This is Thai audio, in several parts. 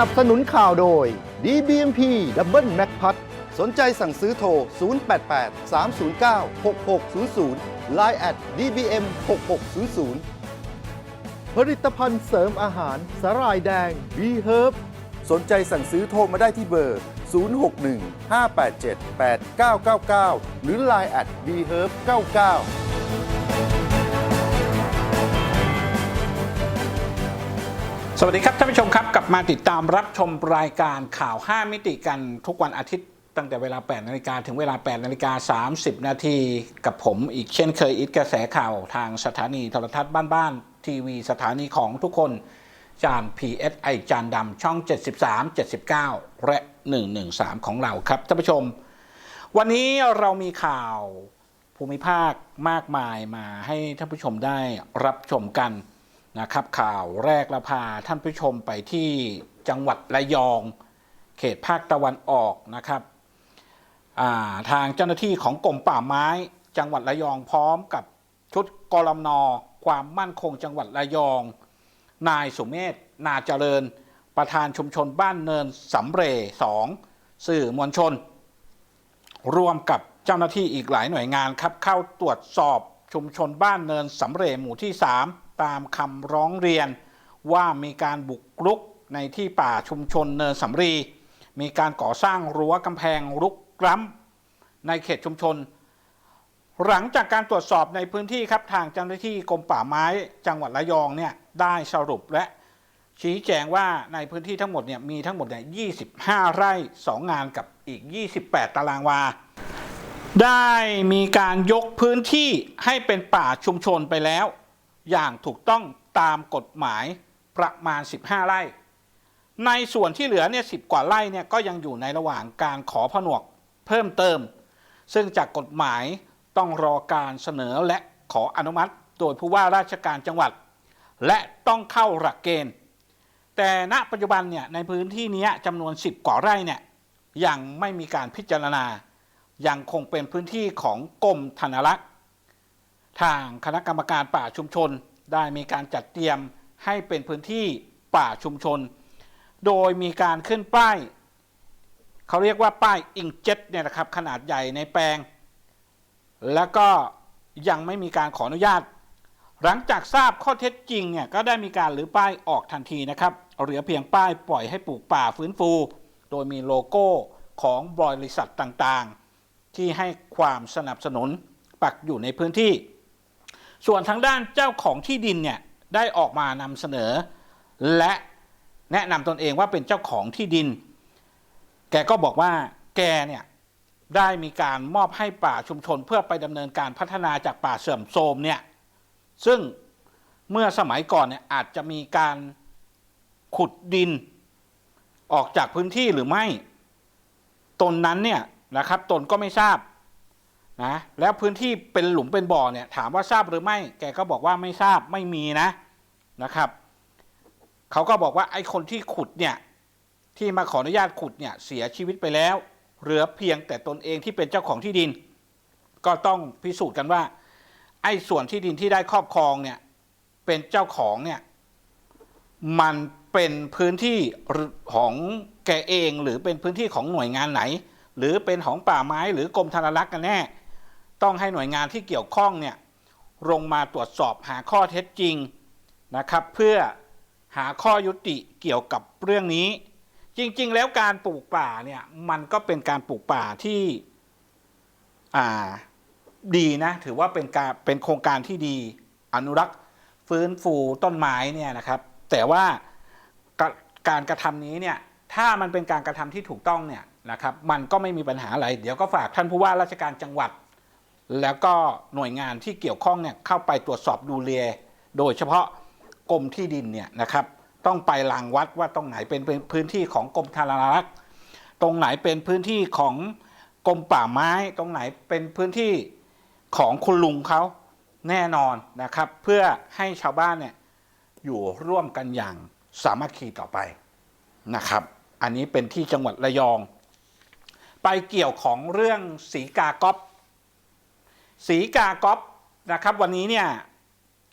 นับสนุนข่าวโดย DBMP Double Mac p a t สนใจสั่งซื้อโทร 088 309 6600 Line at DBM 6600 ผลิตภัณฑ์เสริมอาหารสาหร่ายแดง B Herb สนใจสั่งซื้อโทรมาได้ที่เบอร์ 061 587 8999 หรือ Line at B Herb 99 สวัสดีครับท่านผู้ชมครับกลับมาติดตามรับชมรายการข่าว 5 มิติกันทุกวันอาทิตย์ตั้งแต่เวลา 8 นาฬิกาถึงเวลา 8 นาฬิกา 30 นาทีกับผมอีกเช่นเคยอิทกระแสข่าวทางสถานีโทรทัศน์บ้านๆทีวีสถานีของทุกคน จาน PSI จานดำช่อง 73 79 และ 113 ของเราครับท่านผู้ชม วันนี้เรามีข่าวภูมิภาคมากมายมาให้ท่านผู้ชมได้รับชมกัน นะครับข่าวแรกเราพาท่านผู้ชมไปที่จังหวัดระยอง เขตภาคตะวันออกนะครับาทางเจ้าหน้าที่ของกรมป่าไม้ จังหวัดระยองพร้อมกับชุดกรมนความมั่นคงจังหวัดระยอง นายสุเมธนาเจริญ ประธานชุมชนบ้านเนินสำเรสองสื่อมวลชน รวมกับเจ้าหน้าที่อีกหลายหน่วยงานครับเข้าตรวจสอบชุมชนบ้านเนินสำเรหมู่ที่ 3 ตามคำร้องเรียน ว่ามีการบุกรุกในที่ป่าชุมชนเนินสำรี มีการก่อสร้างรั้วกำแพงรุกร้ำในเขตชุมชน หลังจากการตรวจสอบในพื้นที่ครับทางเจ้าหน้าที่กรมป่าไม้จังหวัดระยองเนี่ยได้สรุปและชี้แจงว่าในพื้นที่ทั้งหมดเนี่ยมีทั้งหมดเนี่ย25 ไร่ 2 งานกับอีก 28 ตารางวา ได้มีการยกพื้นที่ให้เป็นป่าชุมชนไปแล้ว อย่างถูกต้องตามกฎหมายประมาณ 15 ไร่ ในส่วนที่เหลือเนี่ยสิกว่าไร่เนี่ยก็ยังอยู่ในระหว่างการขอผนวกเพิ่มเติม ซึ่งจากกฎหมายต้องรอการเสนอและขออนุมัติ โดยผู้ว่าราชการจังหวัด และต้องเข้าหลักเกณฑ์ แต่ณปัจจุบันเนี่ยในพื้นที่นี้จำนวน 10 กว่าไร่เนี่ยยังไม่มีการพิจารณา ยังคงเป็นพื้นที่ของกรมธนารักษ์ ทางคณะกรรมการป่าชุมชน ได้มีการจัดเตรียมให้เป็นพื้นที่ป่าชุมชน โดยมีการขึ้นป้าย เขาเรียกว่าป้ายอิงเจ็ตเนี่ยนะครับขนาดใหญ่ในแปลง แล้วก็ยังไม่มีการขออนุญาต หลังจากทราบข้อเท็จจริงเนี่ยก็ได้มีการหรือป้ายออกทันทีนะครับเหลือเพียงป้ายปล่อยให้ปลูกป่าฟื้นฟู โดยมีโลโก้ของบริษัทต่างๆ ที่ให้ความสนับสนุนปักอยู่ในพื้นที่ ส่วนทางด้านเจ้าของที่ดินเนี่ยได้ออกมานำเสนอ และแนะนำตนเองว่าเป็นเจ้าของที่ดิน แกก็บอกว่าแกเนี่ยได้มีการมอบให้ป่าชุมชนเพื่อไปดำเนินการพัฒนาจากป่าเสื่อมโทรมเนี่ยซึ่งเมื่อสมัยก่อนเนี่ยอาจจะมีการขุดดินออกจากพื้นที่หรือไม่ ตนนั้นเนี่ยนะครับตนก็ไม่ทราบ นะแล้วพื้นที่เป็นหลุมเป็นบ่อเนี่ยถามว่าทราบหรือไม่ แกก็บอกว่าไม่ทราบไม่มีนะนะครับเขาก็บอกว่าไอ้คนที่ขุดเนี่ยที่มาขออนุญาตขุดเนี่ยเสียชีวิตไปแล้ว เหลือเพียงแต่ตนเองที่เป็นเจ้าของที่ดิน ก็ต้องพิสูจน์กันว่า ไอ้ส่วนที่ดินที่ได้ครอบครองเนี่ยเป็นเจ้าของเนี่ยมันเป็นพื้นที่ของแกเองหรือเป็นพื้นที่ของหน่วยงานไหน หรือเป็นของป่าไม้หรือกรมธนรักษ์กันแน่ ต้องให้หน่วยงานที่เกี่ยวข้องเนี่ยลงมาตรวจสอบหาข้อเท็จจริงนะครับ เพื่อหาข้อยุติเกี่ยวกับเรื่องนี้ จริง ๆ แล้วการปลูกป่าเนี่ยมันก็เป็นการปลูกป่าที่ดีนะถือว่าเป็นการเป็นโครงการที่ดีอนุรักษ์ฟื้นฟูต้นไม้เนี่ยนะครับ แต่ว่ากการกระทำนี้เนี่ยถ้ามันเป็นการกระทำที่ถูกต้องเนี่ยนะครับ มันก็ไม่มีปัญหาอะไร เดี๋ยวก็ฝากท่านผู้ว่าราชการจังหวัด แล้วก็หน่วยงานที่เกี่ยวข้องเนี่ยเข้าไปตรวจสอบดูแลโดยเฉพาะกรมที่ดินเนี่ยนะครับ ต้องไปรางวัดว่าตรงไหนเป็นปนพื้นที่ของกรมธนารักษ์ตรงไหนเป็นพื้นที่ของกรมป่าไม้ ตรงไหนเป็นพื้นที่ของคุณลุงเขาแน่นอนนะครับ เพื่อให้ชาวบ้านเนี่ยอยู่ร่วมกันอย่างสามัคคีต่อไปนะครับ อันนี้เป็นที่จังหวัดระยอง ไปเกี่ยวของเรื่องสีกากอฟ สีกากอฟนะครับวันนี้เนี่ย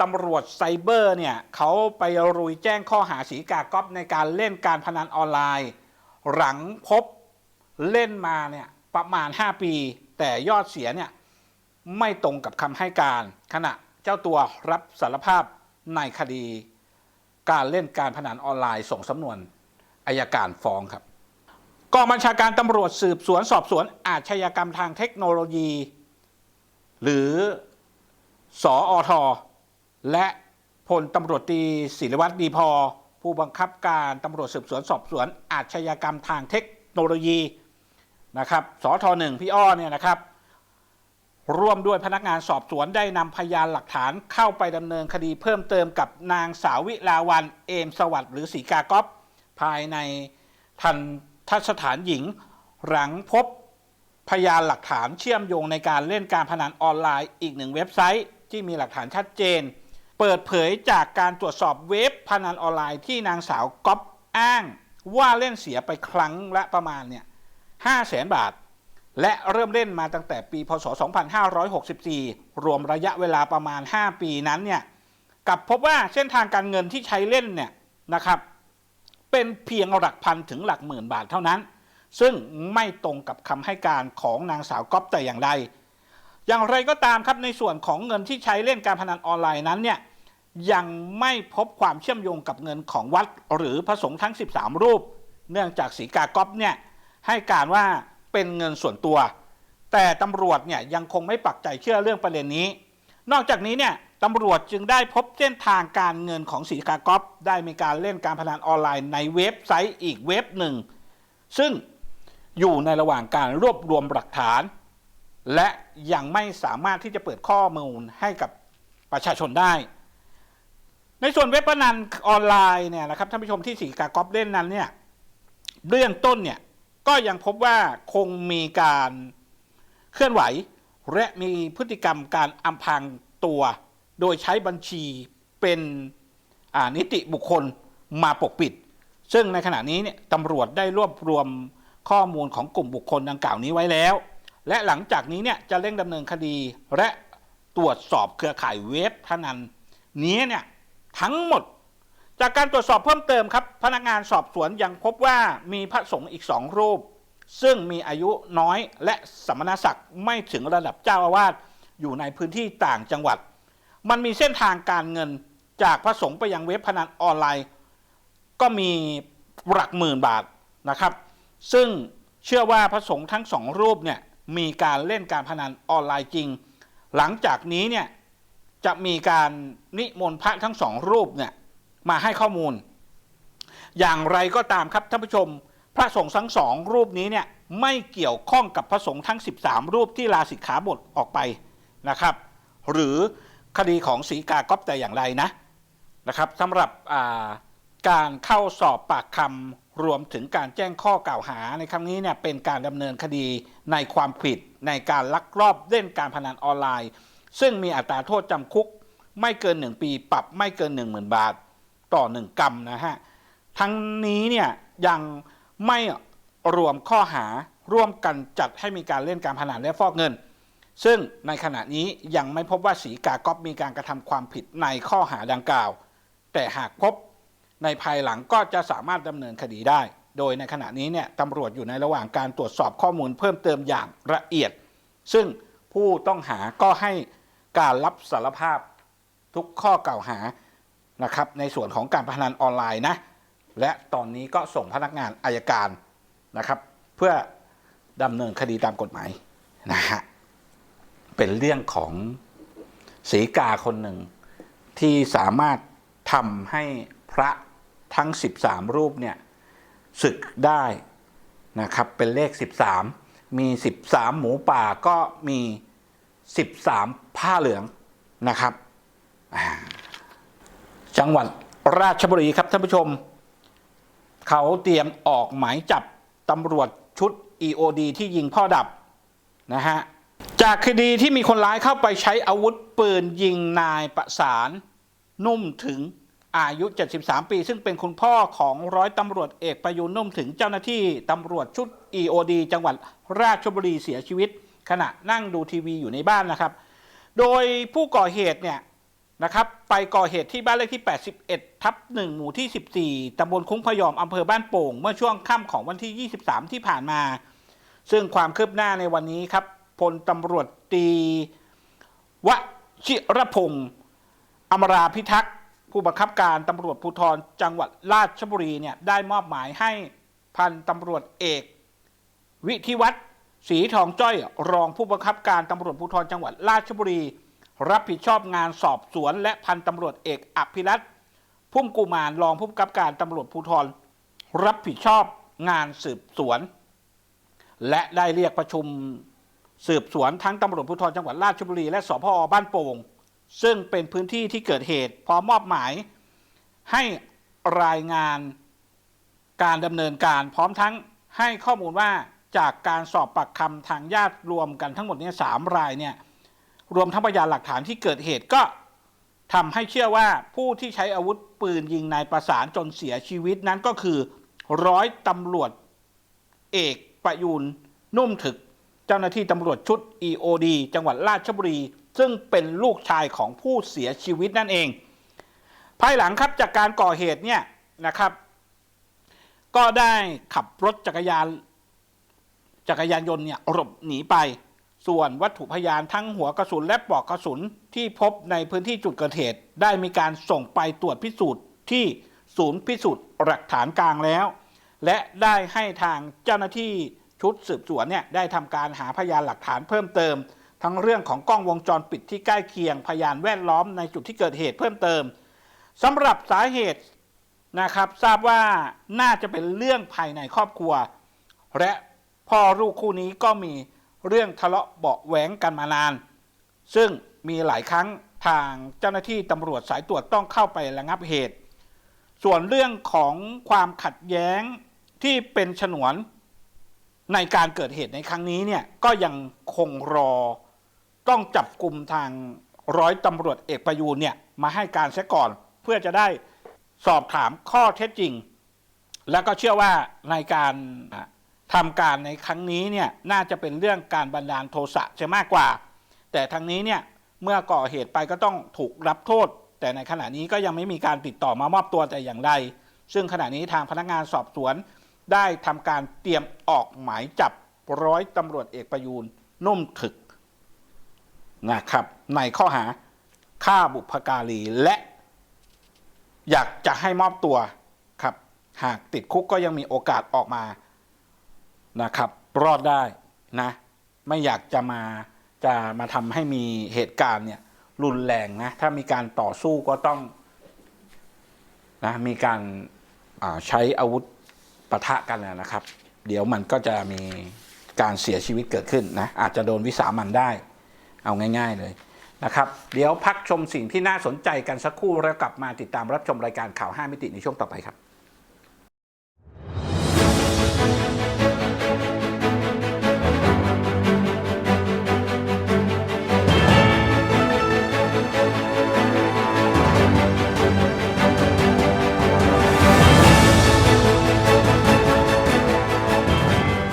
ตำรวจไซเบอร์เนี่ยเขาไปรุยแจ้งข้อหาสีกากอฟในการเล่นการพนันออนไลน์ หลังพบเล่นมาเนี่ยประมาณ 5 ปี แต่ยอดเสียเนี่ยไม่ตรงกับคำให้การ ขณะเจ้าตัวรับสารภาพในคดี การเล่นการพนันออนไลน์ส่งสำนวนอายการฟ้องครับกองบัญชาการตำรวจสืบสวนสอบสวนอาชญากรรมทางเทคโนโลยี หรือสออทและพลตำรวจตรีศิริวัตรดีพอ ผู้บังคับการตำรวจสืบสวนสอบสวนอาชญากรรมทางเทคโนโลยีนะครับสอทหนึ่งพี่อ้อเนี่ยนะครับร่วมด้วยพนักงานสอบสวนได้นำพยานหลักฐานเข้าไปดำเนินคดีเพิ่มเติมกับนางสาววิลาวันเอมสวัสดิ์หรือสีกากอฟภายในทันทัศถานหญิง หลังพบ พยานหลักฐานเชื่อมโยงในการเล่นการพนันออนไลน์อีกหนึ่งเว็บไซต์ ที่มีหลักฐานชัดเจน เปิดเผยจากการตรวจสอบเว็บพนันออนไลน์ที่นางสาวก๊อฟอ้าง ว่าเล่นเสียไปครั้งละประมาณเนี่ยห้าแสนบาท และเริ่มเล่นมาตั้งแต่ปีพศ 2564 รวมระยะเวลาประมาณ 5 ปีนั้นเนี่ยกลับพบว่าเส้นทางการเงินที่ใช้เล่นเนี่ยนะครับ เป็นเพียงหลักพันถึงหลักหมื่นบาทเท่านั้น ซึ่งไม่ตรงกับคำให้การของนางสาวก๊อฟแต่อย่างใด อย่างไรก็ตามครับในส่วนของเงินที่ใช้เล่นการพนันออนไลน์นั้นเนี่ยยังไม่พบความเชื่อมโยงกับเงินของวัดหรือพระสงฆ์ทั้ง 13 รูป เนื่องจากสีกาก๊อฟเนี่ยให้การว่าเป็นเงินส่วนตัว แต่ตำรวจเนี่ยยังคงไม่ปักใจเชื่อเรื่องประเด็นนี้ นอกจากนี้เนี่ยตำรวจจึงได้พบเส้นทางการเงินของสีกาก๊อฟได้มีการเล่นการพนันออนไลน์ในเว็บไซต์อีกเว็บหนึ่ง ซึ่ง อยู่ในระหว่างการรวบรวมหลักฐาน และยังไม่สามารถที่จะเปิดข้อมูลให้กับประชาชนได้ ในส่วนเว็บพนันออนไลน์เนี่ยนะครับท่านผู้ชมที่สีกากอฟเล่นนั้นเนี่ยเบื้องต้นเนี่ยก็ยังพบว่าคงมีการเคลื่อนไหว และมีพฤติกรรมการอำพรางตัว โดยใช้บัญชีเป็นนิติบุคคลมาปกปิด ซึ่งในขณะนี้เนี่ยตำรวจได้รวบรวม ข้อมูลของกลุ่มบุคคลดังกล่าวนี้ไว้แล้ว และหลังจากนี้เนี่ยจะเร่งดำเนินคดีและตรวจสอบเครือข่ายเว็บพนันนี้เนี่ยทั้งหมด จากการตรวจสอบเพิ่มเติมครับ พนักงานสอบสวนยังพบว่ามีพระสงฆ์อีกสองรูป ซึ่งมีอายุน้อยและสมณศักดิ์ไม่ถึงระดับเจ้าอาวาสอยู่ในพื้นที่ต่างจังหวัด มันมีเส้นทางการเงินจากพระสงฆ์ไปยังเว็บพนันออนไลน์ ก็มีหลักหมื่นบาทนะครับ ซึ่งเชื่อว่าพระสงฆ์ทั้งสองรูปเนี่ยมีการเล่นการพนันออนไลน์จริง หลังจากนี้เนี่ยจะมีการนิมนต์พระทั้งสองรูปเนี่ยมาให้ข้อมูล อย่างไรก็ตามครับท่านผู้ชม พระสงฆ์ทั้งสองรูปนี้เนี่ยไม่เกี่ยวข้องกับพระสงฆ์ทั้ง 13 รูปที่ลาสิกขาบทออกไปนะครับ หรือคดีของสีกาก๊อปแต่อย่างไรนะนะครับสำหรับการเข้าสอบปากคำ รวมถึงการแจ้งข้อกล่าวหาในครั้งนี้เนี่ยเป็นการดำเนินคดีในความผิดในการลักลอบเล่นการพนันออนไลน์ ซึ่งมีอัตราโทษจำคุกไม่เกิน 1 ปี ปรับไม่เกิน 10,000 บาทต่อ 1 กรรมนะฮะ ทั้งนี้เนี่ยยังไม่รวมข้อหาร่วมกันจัดให้มีการเล่นการพนันและฟอกเงิน ซึ่งในขณะนี้ยังไม่พบว่าสีกากอบมีการกระทำความผิดในข้อหาดังกล่าว แต่หากพบ ในภายหลังก็จะสามารถดำเนินคดีได้ โดยในขณะนี้เนี่ยตำรวจอยู่ในระหว่างการตรวจสอบข้อมูลเพิ่มเติมอย่างละเอียด ซึ่งผู้ต้องหาก็ให้การรับสารภาพทุกข้อกล่าวหานะครับในส่วนของการพนันออนไลน์นะ และตอนนี้ก็ส่งพนักงานอายการนะครับ เพื่อดำเนินคดีตามกฎหมายนะฮะเป็นเรื่องของศรีกาคนหนึ่งที่สามารถทำให้พระ ทั้ง 13 รูปเนี่ยศึกได้นะครับเป็นเลข 13 มี 13 หมูป่าก็มี 13 ผ้าเหลืองนะครับ จังหวัดราชบุรีครับท่านผู้ชม เขาเตรียมออกหมายจับตำรวจชุด EOD ที่ยิงพ่อดับนะฮะจากคดีที่มีคนร้ายเข้าไปใช้อาวุธปืนยิงนายประสานนุ่มถึง อายุ 73 ปี ซึ่งเป็นคุณพ่อของร้อยตำรวจเอกประยุนนุ่มถึงเจ้าหน้าที่ตำรวจชุด EOD จังหวัดราชบุรีเสียชีวิต ขณะนั่งดูทีวีอยู่ในบ้านนะครับ โดยผู้ก่อเหตุเนี่ยนะครับไปก่อเหตุที่บ้านเลขที่ 81 ทับ 1 หมู่ที่ 14 ตำบลคุ้งพยอม อำเภอบ้านโป่ง เมื่อช่วงค่ำของวันที่ 23 ที่ผ่านมา ซึ่งความคืบหน้าในวันนี้ครับพลตำรวจตรีวชิรพงศ์อมราพิทักษ์ ผู้บังคับการตำรวจภูธรจังหวัดราชบุรีเนี่ยได้มอบหมายให้พันตำรวจเอก วิทิวัฒน์ศรีทองจ้อย รองผู้บังคับการตำรวจภูธรจังหวัดราชบุรี รับผิดชอบงานสอบสวน และพันตำรวจเอกอภิรัตน์พุ่มกุมารรองผู้บังคับการตำรวจภูธรรับผิดชอบงานสืบสวน และได้เรียกประชุมสืบสวนทั้งตำรวจภูธรจังหวัดราชบุรีและสพบ้านโป่ง ซึ่งเป็นพื้นที่ที่เกิดเหตุพร้อมมอบหมายให้รายงานการดำเนินการพร้อมทั้งให้ข้อมูลว่าจากการสอบปากคำทางญาติรวมกันทั้งหมดเนี่ยสามรายเนี่ยรวมทั้งพยานหลักฐานที่เกิดเหตุก็ทำให้เชื่อว่าผู้ที่ใช้อาวุธปืนยิงนายประสานจนเสียชีวิตนั้นก็คือร้อยตำรวจเอกประยูนนุ่มถึก เจ้าหน้าที่ตำรวจชุด EOD จังหวัดราชบุรี ซึ่งเป็นลูกชายของผู้เสียชีวิตนั่นเอง ภายหลังครับจากการก่อเหตุเนี่ยนะครับ ก็ได้ขับรถจักรยาน จักรยานยนต์เนี่ยหลบหนีไป ส่วนวัตถุพยานทั้งหัวกระสุนและปลอกกระสุนที่พบในพื้นที่จุดเกิดเหตุ ได้มีการส่งไปตรวจพิสูจน์ที่ศูนย์พิสูจน์หลักฐานกลางแล้ว และได้ให้ทางเจ้าหน้าที่ชุดสืบสวนเนี่ยได้ทำการหาพยานหลักฐานเพิ่มเติม ทั้งเรื่องของกล้องวงจรปิดที่ใกล้เคียงพยานแวดล้อมในจุดที่เกิดเหตุเพิ่มเติมสำหรับสาเหตุนะครับทราบว่าน่าจะเป็นเรื่องภายในครอบครัว และพ่อลูกคู่นี้ก็มีเรื่องทะเลาะเบาแหวงกันมานาน ซึ่งมีหลายครั้งทางเจ้าหน้าที่ตำรวจสายตรวจต้องเข้าไประงับเหตุ ส่วนเรื่องของความขัดแย้งที่เป็นฉนวนในการเกิดเหตุในครั้งนี้เนี่ยก็ยังคงรอ ต้องจับกลุ่มทางร้อยตำรวจเอกประยูนเนี่ยมาให้การเสียก่อน เพื่อจะได้สอบถามข้อเท็จจริง แล้วก็เชื่อว่าในการทำการในครั้งนี้เนี่ยน่าจะเป็นเรื่องการบันดาลโทสะจะมากกว่า แต่ทางนี้เนี่ยเมื่อก่อเหตุไปก็ต้องถูกรับโทษ แต่ในขณะนี้ก็ยังไม่มีการติดต่อมามอบตัวแต่อย่างใดซึ่งขณะนี้ทางพนักงานสอบสวน ได้ทำการเตรียมออกหมายจับร้อยตำรวจเอกประยูนนุ่มถึก นะครับ ในข้อหาฆ่าบุพการีและ อยากจะให้มอบตัวครับ หากติดคุกก็ยังมีโอกาสออกมานะครับ รอดได้นะ ไม่อยากจะมาจะมาทำให้มีเหตุการณ์เนี่ยรุนแรงนะ ถ้ามีการต่อสู้ก็ต้องนะมีการาใช้อาวุธปะทะกันนะครับ เดี๋ยวมันก็จะมีการเสียชีวิตเกิดขึ้นนะ อาจจะโดนวิสามันได้ เอาง่าย ๆ เลยนะครับ เดี๋ยวพักชมสิ่งที่น่าสนใจกันสักครู่แล้วกลับมาติดตามรับชมรายการข่าว 5 มิติในช่วงต่อไปครับ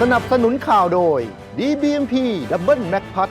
สนับสนุนข่าวโดย DBMP Double Mac p a t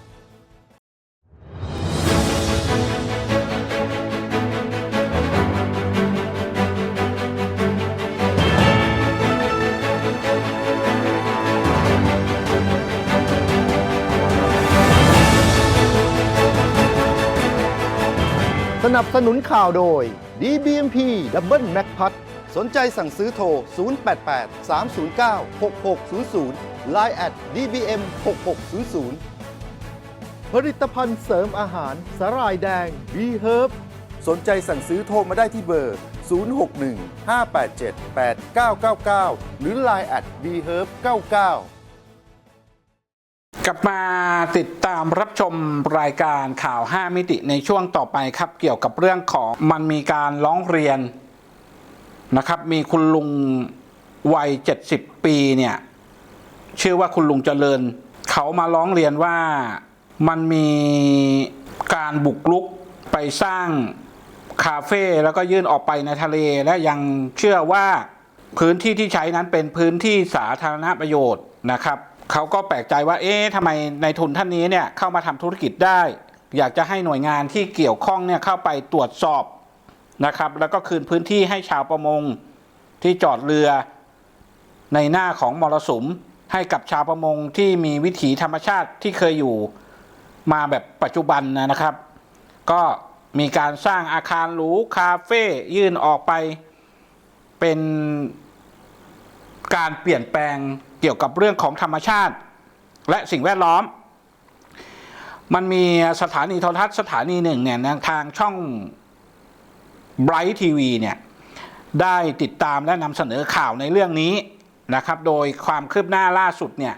สนับสนุนข่าวโดย DBMP Double Mac p a t สนใจสั่งซื้อโทร 088 309 6600 Line at DBM 6600 ผลิตภัณฑ์เสริมอาหารสาหร่ายแดง B Herb สนใจสั่งซื้อโทรมาได้ที่เบอร์ 061 587 8999 หรือ Line at B Herb 99 กลับมาติดตามรับชมรายการข่าว 5 มิติในช่วงต่อไปครับ เกี่ยวกับเรื่องของมันมีการร้องเรียนนะครับ มีคุณลุงวัย 70 ปีเนี่ยชื่อว่าคุณลุงเจริญ เขามาร้องเรียนว่ามันมีการบุกรุกไปสร้างคาเฟ่แล้วก็ยื่นออกไปในทะเลและยังเชื่อว่าพื้นที่ที่ใช้นั้นเป็นพื้นที่สาธารณประโยชน์นะครับ เขาก็แปลกใจว่า เอ๊ะทำไมในทุนท่านนี้เนี่ยเข้ามาทำธุรกิจได้ อยากจะให้หน่วยงานที่เกี่ยวข้องเนี่ยเข้าไปตรวจสอบนะครับ แล้วก็คืนพื้นที่ให้ชาวประมงที่จอดเรือในหน้าของมรสุมให้กับชาวประมงที่มีวิถีธรรมชาติที่เคยอยู่มาแบบปัจจุบันนะครับ ก็มีการสร้างอาคารหรูคาเฟ่ยื่นออกไปเป็นการเปลี่ยนแปลง เกี่ยวกับเรื่องของธรรมชาติ และสิ่งแวดล้อม มันมีสถานีโทรทัศน์สถานีหนึ่งเนี่ยทางช่อง Bright TV เนี่ยได้ติดตามและนำเสนอข่าวในเรื่องนี้นะครับ โดยความคืบหน้าล่าสุดเนี่ย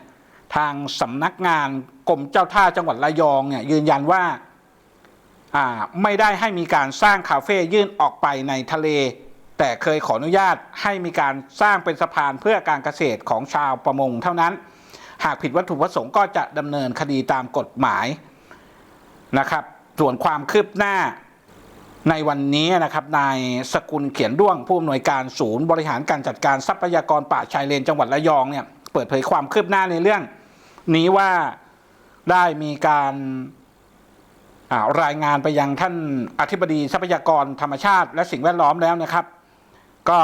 ทางสำนักงานกรมเจ้าท่าจังหวัดระยองเนี่ยยืนยันว่าไม่ได้ให้มีการสร้างคาเฟ่ยื่นออกไปในทะเล แต่เคยขออนุญาตให้มีการสร้างเป็นสะพานเพื่อการเกษตรของชาวประมงเท่านั้น หากผิดวัตถุประสงค์ก็จะดำเนินคดีตามกฎหมายนะครับ ส่วนความคืบหน้าในวันนี้นะครับนายสกุลเขียนด้วงผู้อำนวยการศูนย์บริหารการจัดการทรัพยากรป่าชายเลนจังหวัดระยองเนี่ยเปิดเผยความคืบหน้าในเรื่อง นี้ว่าได้มีการารายงานไปยังท่านอธิบดีทรัพยากรธรรมชาติ และสิ่งแวดล้อมแล้วนะครับ ก็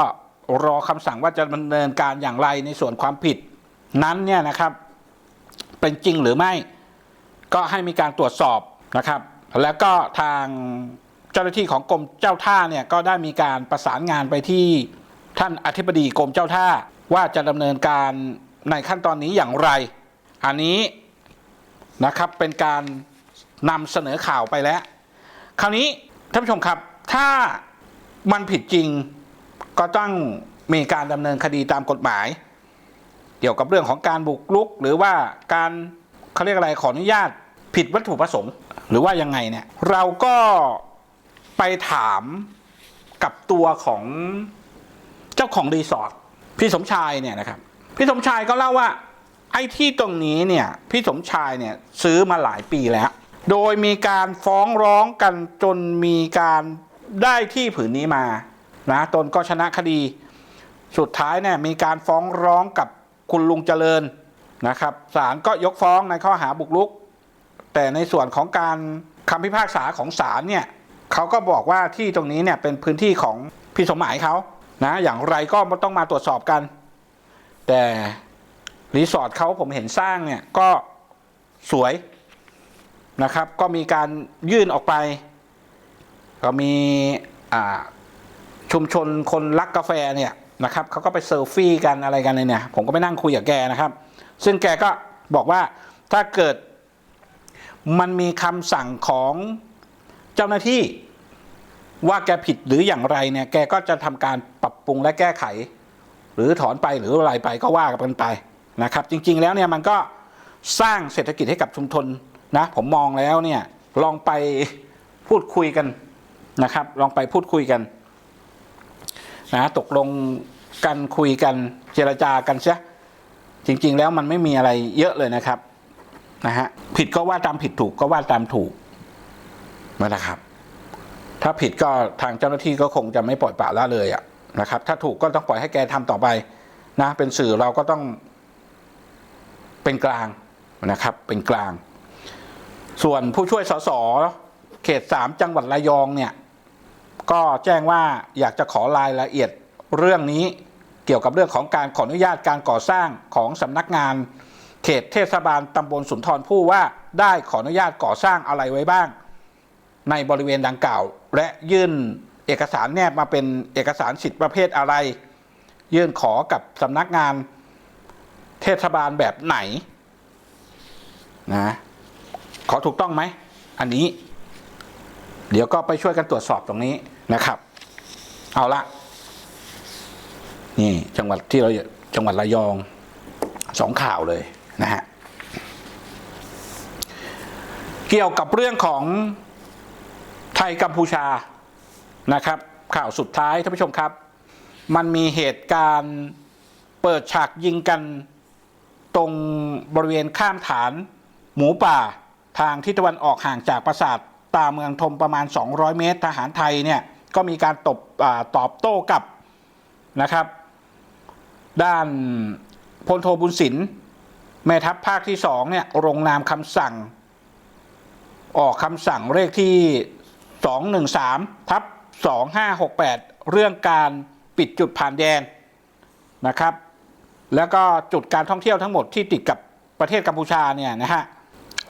รอคำสั่งว่าจะดำเนินการอย่างไรในส่วนความผิด นั้นเนี่ยนะครับเป็นจริงหรือไม่ ก็ให้มีการตรวจสอบนะครับ แล้วก็ทางเจ้าหน้าที่ของกรมเจ้าท่าเนี่ยก็ได้มีการประสานงานไปที่ท่านอธิบดีกรมเจ้าท่าว่าจะดำเนินการในขั้นตอนนี้อย่างไร อันนี้นะครับเป็นการนำเสนอข่าวไปแล้ว คราวนี้ท่านผู้ชมครับถ้ามันผิดจริง ก็ต้องมีการดำเนินคดีตามกฎหมาย เกี่ยวกับเรื่องของการบุกรุก หรือว่าการเขาเรียกอะไรขออนุญาตผิดวัตถุประสงค์ หรือว่ายังไงเนี่ยเราก็ไปถามกับตัวของเจ้าของรีสอร์ทพี่สมชายเนี่ยนะครับพี่สมชายก็เล่าว่าไอ้ที่ตรงนี้เนี่ยพี่สมชายเนี่ยซื้อมาหลายปีแล้ว โดยมีการฟ้องร้องกันจนมีการได้ที่ผืนนี้มา นะตนก็ชนะคดี สุดท้ายเนี่ยมีการฟ้องร้องกับคุณลุงเจริญนะครับศาลก็ยกฟ้องในข้อหาบุกรุก แต่ในส่วนของการคำพิพากษาของศาลเนี่ยเขาก็บอกว่าที่ตรงนี้เนี่ยเป็นพื้นที่ของพี่สมหมายเขานะอย่างไรก็ต้องมาตรวจสอบกัน แต่รีสอร์ทเขาผมเห็นสร้างเนี่ยก็สวยนะครับ ก็มีการยื่นออกไป ก็มีอ่า ชุมชนคนรักกาแฟเนี่ยนะครับเขาก็ไปเซลฟี่กันอะไรกันเลยเนี่ย ผมก็ไปนั่งคุยกับแกนะครับ ซึ่งแกก็บอกว่าถ้าเกิดมันมีคำสั่งของเจ้าหน้าที่ว่าแกผิดหรืออย่างไรเนี่ย แกก็จะทำการปรับปรุงและแก้ไข หรือถอนไปหรืออะไรไปก็ว่ากันไปนะครับ จริง ๆ แล้วเนี่ยมันก็สร้างเศรษฐกิจให้กับชุมชนนะผมมองแล้วเนี่ยลองไปพูดคุยกันนะครับ ลองไปพูดคุยกัน นะตกลงกันคุยกันเจรจากันซะจริง ๆ แล้วมันไม่มีอะไรเยอะเลยนะครับนะฮะผิดก็ว่าตามผิดถูกก็ว่าตามถูกนะครับ ถ้าผิดก็ทางเจ้าหน้าที่ก็คงจะไม่ปล่อยปละละเลยอะนะครับ ถ้าถูกก็ต้องปล่อยให้แกทำต่อไปนะ เป็นสื่อเราก็ต้องเป็นกลางนะครับ เป็นกลาง ส่วนผู้ช่วยสสเขตสามจังหวัดระยองเนี่ย ก็แจ้งว่าอยากจะขอรายละเอียดเรื่องนี้เกี่ยวกับเรื่องของการขออนุญาตการก่อสร้างของสำนักงาน เขตเทศบาลตำบลสุนทรภู่ว่าได้ขออนุญาตก่อสร้างอะไรไว้บ้าง ในบริเวณดังกล่าว และยื่นเอกสารแนบมาเป็นเอกสารสิทธิประเภทอะไร ยื่นขอกับสำนักงานเทศบาลแบบไหนนะขอถูกต้องไหม อันนี้ เดี๋ยวก็ไปช่วยกันตรวจสอบตรงนี้นะครับ เอาละนี่จังหวัดที่เราจังหวัดระยองสองข่าวเลยนะฮะเกี่ยวกับเรื่องของไทยกัมพูชานะครับ ข่าวสุดท้ายท่านผู้ชมครับ มันมีเหตุการณ์เปิดฉากยิงกันตรงบริเวณข้ามฐานหมูป่าทางทิศตะวันออกห่างจากปราสาท ตาเมืองทมประมาณ 200 เมตร ทหารไทยเนี่ยก็มีการตบอตอบโต้กับนะครับ ด้านพลโทบุญสินแม่ทัพภาคที่สองเนี่ยลงนามคำสั่ง ออกคำสั่งเลขที่ 213 ทับ 2568 เรื่องการปิดจุดผ่านแดนนะครับ แล้วก็จุดการท่องเที่ยวทั้งหมดที่ติดกับประเทศกัมพูชาเนี่ยนะฮะ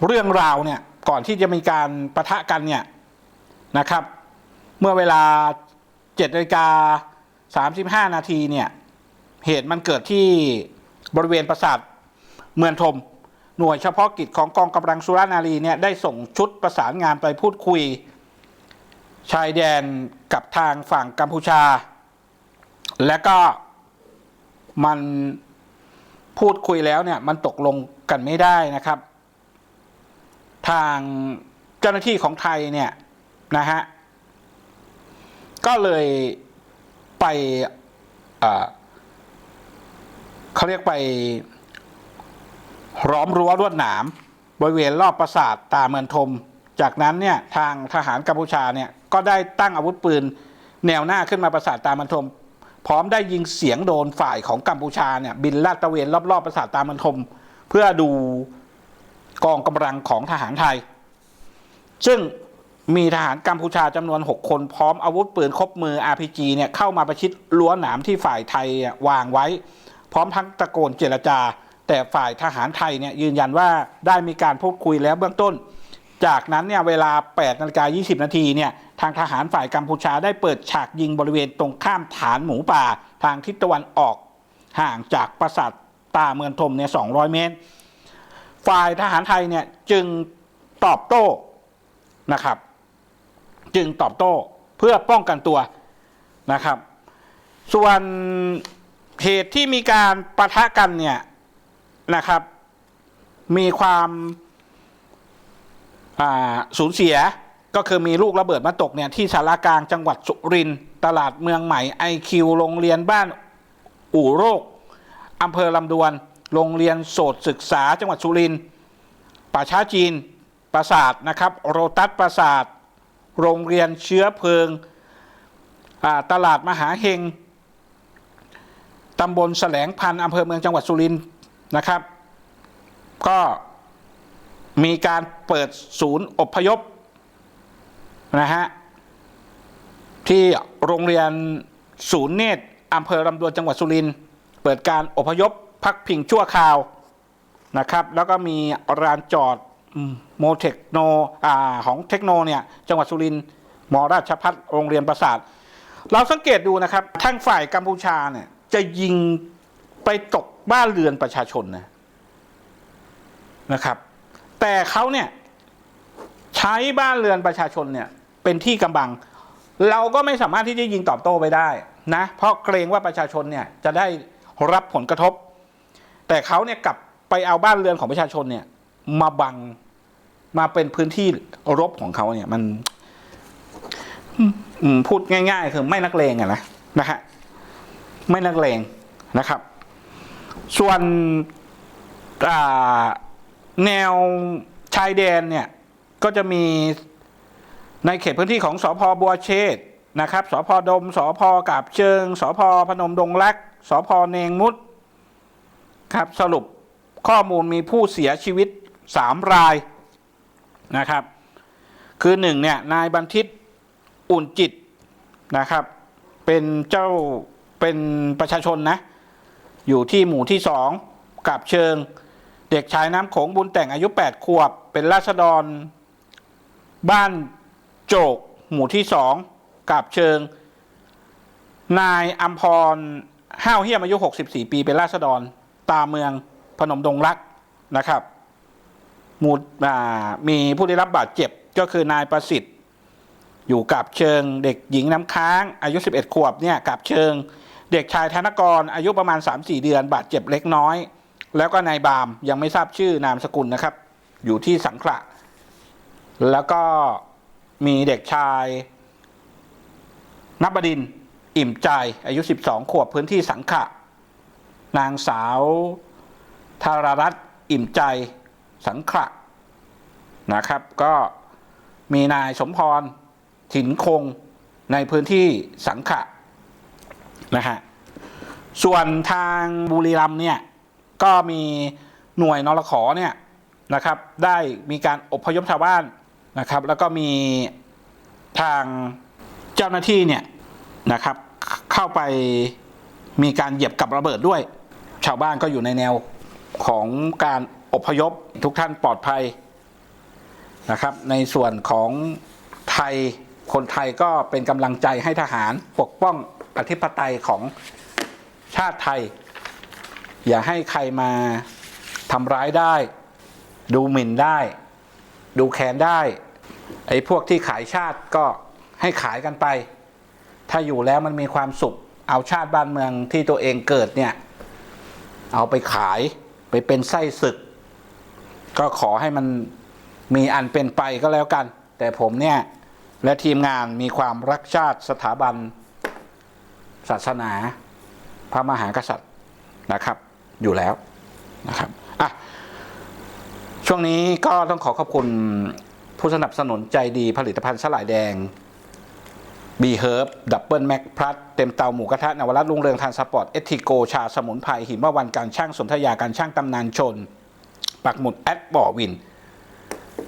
เรื่องราวเนี่ย ก่อนที่จะมีการประทะกันเนี่ยนะครับ เมื่อเวลา7นาฬิกา35 นาทีเนี่ยเหตุมันเกิดที่บริเวณปราสาทเมืองทม หน่วยเฉพาะกิจของกองกำลังสุรานารีเนี่ยได้ส่งชุดประสานงานไปพูดคุย ชายแดนกับทางฝั่งกัมพูชา และก็มันพูดคุยแล้วเนี่ยมันตกลงกันไม่ได้นะครับ ทางเจ้าหน้าที่ของไทยเนี่ยนะฮะก็เลยไปเขาเรียกไปล้อมรั้วลวดหนามบริเวณรอบปราสาทตาเมืองทม จากนั้นเนี่ยทางทหารกัมพูชาเนี่ยก็ได้ตั้งอาวุธปืนแนวหน้าขึ้นมาปราสาทตาเมืองทม พร้อมได้ยิงเสียงโดนฝ่ายของกัมพูชาเนี่ยบินลาดตระเวนรอบๆปราสาทตาเมืองทม เพื่อดู กองกำลังของทหารไทย ซึ่งมีทหารกัมพูชาจำนวน 6 คนพร้อมอาวุธปืนครบมือ RPG เนี่ยเข้ามาประชิดรั้วหนามที่ฝ่ายไทยวางไว้ พร้อมทั้งตะโกนเจรจา แต่ฝ่ายทหารไทยเนี่ยยืนยันว่าได้มีการพูดคุยแล้วเบื้องต้น จากนั้นเนี่ยเวลา8นาฬิกา20 นาทีเนี่ยทางทหารฝ่ายกัมพูชาได้เปิดฉากยิงบริเวณตรงข้ามฐานหมูป่า ทางทิศตะวันออกห่างจากปราสาทตาเมืองทมเนี่ย200 เมตร ฝ่ายทหารไทยเนี่ยจึงตอบโต้นะครับ จึงตอบโต้เพื่อป้องกันตัวนะครับ ส่วนเหตุที่มีการปะทะกันเนี่ยนะครับ มีความอ่าสูญเสียก็คือมีลูกระเบิดมาตกเนี่ยที่สารากลางจังหวัดสุรินทร์ตลาดเมืองใหม่ไอคิวโรงเรียนบ้านอู่โรคอำเภอลำดวน โรงเรียนโสตศึกษาจังหวัดสุรินทร์ป่าช้าจีนปราสาทนะครับโรตัสปราสาท โรงเรียนเชื้อเพลิงตลาดมหาเฮงตำบลแสลงพันธ์อำเภอเมืองจังหวัดสุรินทร์นะครับ ก็มีการเปิดศูนย์อพยพนะฮะที่โรงเรียนศูนย์เนตรอำเภอลำดวนจังหวัดสุรินทร์เปิดการอพยพ พักพิงชั่วคราวนะครับ แล้วก็มีร้านจอดโมเทคโนอ่าของเทคโนเนี่ยจังหวัดสุรินทร์มราชพัฒโรงเรียนประสาท เราสังเกตดูนะครับทางฝ่ายกัมพูชาเนี่ยจะยิงไปตกบ้านเรือนประชาชนนะนะครับ แต่เขาเนี่ยใช้บ้านเรือนประชาชนเนี่ยเป็นที่กำบัง เราก็ไม่สามารถที่จะยิงตอบโต้ไปได้นะเพราะเกรงว่าประชาชนเนี่ยจะได้รับผลกระทบ แต่เขาเนี่ยกลับไปเอาบ้านเรือนของประชาชนเนี่ย มาบังมาเป็นพื้นที่รบของเขาเนี่ย มันอืพูดง่าย ๆ คือไม่นักเลงอะนะนะฮะไม่นักเลงนะครับ ส่วนแนวชายแดนเนี่ย ก็จะมีในเขตพื้นที่ของสอพบัวเชษนะครับสอพดมสอพกาบเชิงสอพพนมดงรักสอพเนงมุด ครับสรุปข้อมูลมีผู้เสียชีวิตสามรายนะครับ คือหนึ่งเนี่ยนายบันทิตอุ่นจิตนะครับ เป็นเจ้าเป็นประชาชนนะ อยู่ที่หมู่ที่สองกับเชิง เด็กชายน้ำโขงบุญแต่งอายุ 8 ขวบ เป็นราษฎร บ้านโจก หมู่ที่สองกับเชิง นายอัมพรห้าวเฮียมอายุ 64 ปี เป็นราษฎร ตาเมืองพนมดงรักนะครับหมู่มีผู้ได้รับบาดเจ็บก็คือนายประสิทธิ์ อยู่กับเชิงเด็กหญิงน้ำค้าง อายุ 11 ขวบเนี่ยกับเชิงเด็กชายธนกรอายุประมาณ 3-4 เดือน บาดเจ็บเล็กน้อย แล้วก็นายบามยังไม่ทราบชื่อนามสกุลนะครับ อยู่ที่สังขละแล้วก็มีเด็กชายนับบดิน อิ่มใจอายุ 12 ขวบพื้นที่สังขะ นางสาวธารรัตน์อิ่มใจสังขะนะครับ ก็มีนายสมพรถินคงในพื้นที่สังขะนะฮะส่วนทางบุรีรัมเนี่ยก็มีหน่วยนรขอเนี่ยนะครับ ได้มีการอพยพชาวบ้านนะครับ แล้วก็มีทางเจ้าหน้าที่เนี่ยนะครับเข้าไปมีการเหยียบกับระเบิดด้วย ชาวบ้านก็อยู่ในแนวของการอพยพทุกท่านปลอดภัยนะครับ ในส่วนของไทยคนไทยก็เป็นกำลังใจให้ทหารปกป้องอธิปไตยของชาติไทย อย่าให้ใครมาทำร้ายได้ ดูหมิ่นได้ ดูแคลนได้ ไอ้พวกที่ขายชาติก็ให้ขายกันไป ถ้าอยู่แล้วมันมีความสุข เอาชาติบ้านเมืองที่ตัวเองเกิดเนี่ย เอาไปขายไปเป็นไส้ศึก ก็ขอให้มันมีอันเป็นไปก็แล้วกัน แต่ผมเนี่ย และทีมงานมีความรักชาติสถาบัน ศาสนา พระมหากษัตริย์นะครับ อยู่แล้วนะครับอะช่วงนี้ก็ต้องขอขอบคุณผู้สนับสนุนใจดีผลิตภัณฑ์สลายแดง บีเฮิร์บดับเบิลแม็กพลัสเต็มเตาหมูกระทะนวรัตน์ลุงเรืองทานสปอร์ต เอทิโก ชาสมุนไพรหิมะวันการช่างสนธยาการช่างตำนานชน ปักหมุดแอดบ่อวิน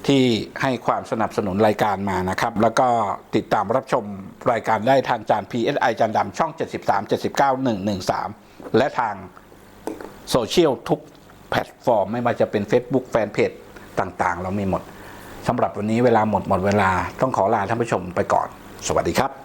ที่ให้ความสนับสนุนรายการมานะครับ แล้วก็ติดตามรับชมรายการได้ทางจาน PSI จานดำช่อง 73 79 113 และทางโซเชียลทุกแพลตฟอร์ม ไม่ว่าจะเป็น Facebook แฟนเพจต่างๆ เรามีหมดสำหรับวันนี้เวลาหมดหมดเวลาต้องขอลาท่านผู้ชมไปก่อน สวัสดีครับ